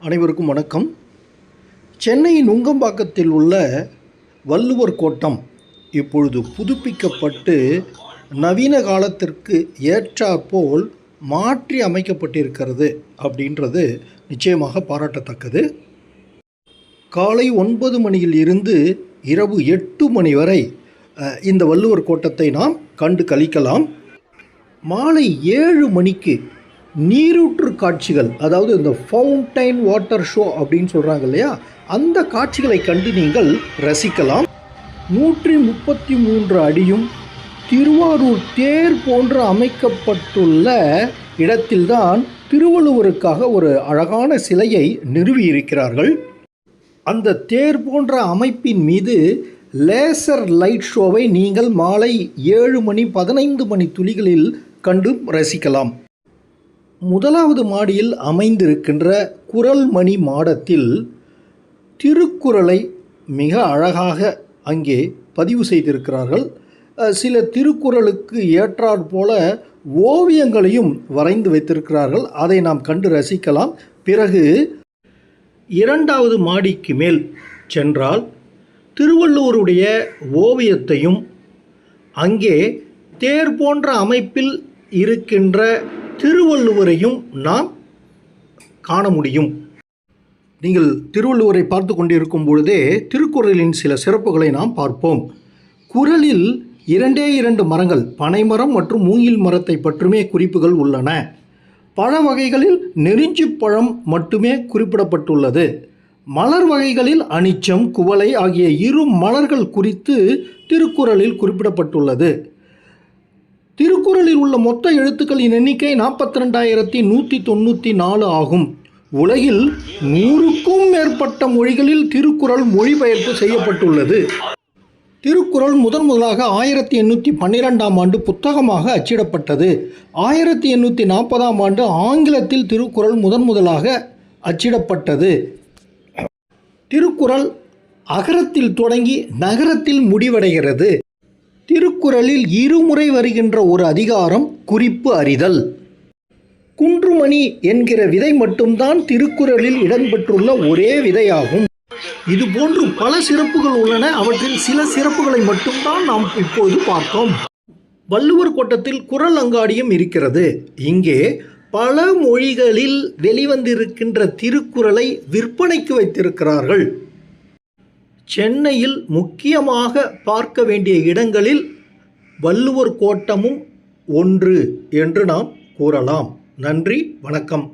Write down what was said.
அனைவருக்கும் வணக்கம். சென்னையின் நுங்கம்பாக்கத்தில் உள்ள வள்ளுவர் கோட்டம் இப்பொழுது புதுப்பிக்கப்பட்டு நவீன காலத்திற்கு ஏற்றாற்போல் மாற்றி அமைக்கப்பட்டிருக்கிறது அப்படின்றது நிச்சயமாக பாராட்டத்தக்கது. காலை ஒன்பது மணியில் இருந்து இரவு எட்டு மணி வரை இந்த வள்ளுவர் கோட்டத்தை நாம் கண்டு கழிக்கலாம். மாலை ஏழு மணிக்கு நீரூற்று காட்சிகள் அதாவது இந்த ஃபவுண்டைன் வாட்டர் ஷோ அப்படின்னு சொல்கிறாங்க இல்லையா? அந்த காட்சிகளை கண்டு நீங்கள் ரசிக்கலாம். நூற்றி முப்பத்தி மூன்று அடியும் திருவாரூர் தேர் போன்று அமைக்கப்பட்டுள்ள இடத்தில்தான் திருவள்ளுவருக்காக ஒரு அழகான சிலையை நிறுவியிருக்கிறார்கள். அந்த தேர் போன்ற அமைப்பின் மீது லேசர் லைட் ஷோவை நீங்கள் மாலை ஏழு மணி பதினைந்து மணி துளிகளில் கண்டு ரசிக்கலாம். முதலாவது மாடியில் அமைந்திருக்கின்ற குரல்மணி மாடத்தில் திருக்குறளை மிக அழகாக அங்கே பதிவு செய்திருக்கிறார்கள். சில திருக்குறளுக்கு ஏற்றாற்போல ஓவியங்களையும் வரைந்து வைத்திருக்கிறார்கள். அதை நாம் கண்டு ரசிக்கலாம். பிறகு இரண்டாவது மாடிக்கு மேல் சென்றால் திருவள்ளுவருடைய ஓவியத்தையும் அங்கே தேர் போன்ற அமைப்பில் இருக்கின்ற திருவள்ளுவரையும் நாம் காண முடியும். நீங்கள் திருவள்ளுவரை பார்த்து கொண்டிருக்கும் பொழுதே திருக்குறளின் சில சிறப்புகளை நாம் பார்ப்போம். குறளில் இரண்டே இரண்டு மரங்கள் பனைமரம் மற்றும் மூங்கில் மரத்தை பற்றுமே குறிப்புகள் உள்ளன. பழ வகைகளில் நெருஞ்சிப் பழம் மட்டுமே குறிப்பிடப்பட்டுள்ளது. மலர் வகைகளில் அனிச்சம் குவளை ஆகிய இரு மலர்கள் குறித்து திருக்குறளில் குறிப்பிடப்பட்டுள்ளது. திருக்குறளில் உள்ள மொத்த எழுத்துக்களின் எண்ணிக்கை நாற்பத்தி ரெண்டாயிரத்தி நூற்றி தொண்ணூற்றி நாலு ஆகும். உலகில் நூறுக்கும் மேற்பட்ட மொழிகளில் திருக்குறள் மொழிபெயர்ப்பு செய்யப்பட்டுள்ளது. திருக்குறள் முதன் முதலாக ஆயிரத்தி எண்ணூற்றி பன்னிரெண்டாம் ஆண்டு புத்தகமாக அச்சிடப்பட்டது. ஆயிரத்தி எண்ணூற்றி நாற்பதாம் ஆண்டு ஆங்கிலத்தில் திருக்குறள் முதன் முதலாக அச்சிடப்பட்டது. திருக்குறள் அகரத்தில் தொடங்கி நகரத்தில் முடிவடைகிறது. திருக்குறளில் இருமுறை வருகின்ற ஒரு அதிகாரம் குறிப்பு அறிதல். குன்றுமணி என்கிற விதை மட்டும்தான் திருக்குறளில் இடம்பெற்றுள்ள ஒரே விதையாகும். இது போன்று பல சிறப்புகள் உள்ளன. அவற்றில் சில சிறப்புகளை மட்டும்தான் நாம் இப்போது பார்த்தோம். வள்ளுவர் கோட்டத்தில் குறள் அங்காடியும் இருக்கிறது. இங்கே பல மொழிகளில் வெளிவந்திருக்கின்ற திருக்குறளை விற்பனைக்கு வைத்திருக்கிறார்கள். சென்னையில் முக்கியமாக பார்க்க வேண்டிய இடங்களில் வள்ளுவர் கோட்டமும் ஒன்று என்று நாம் கூறலாம். நன்றி வணக்கம்.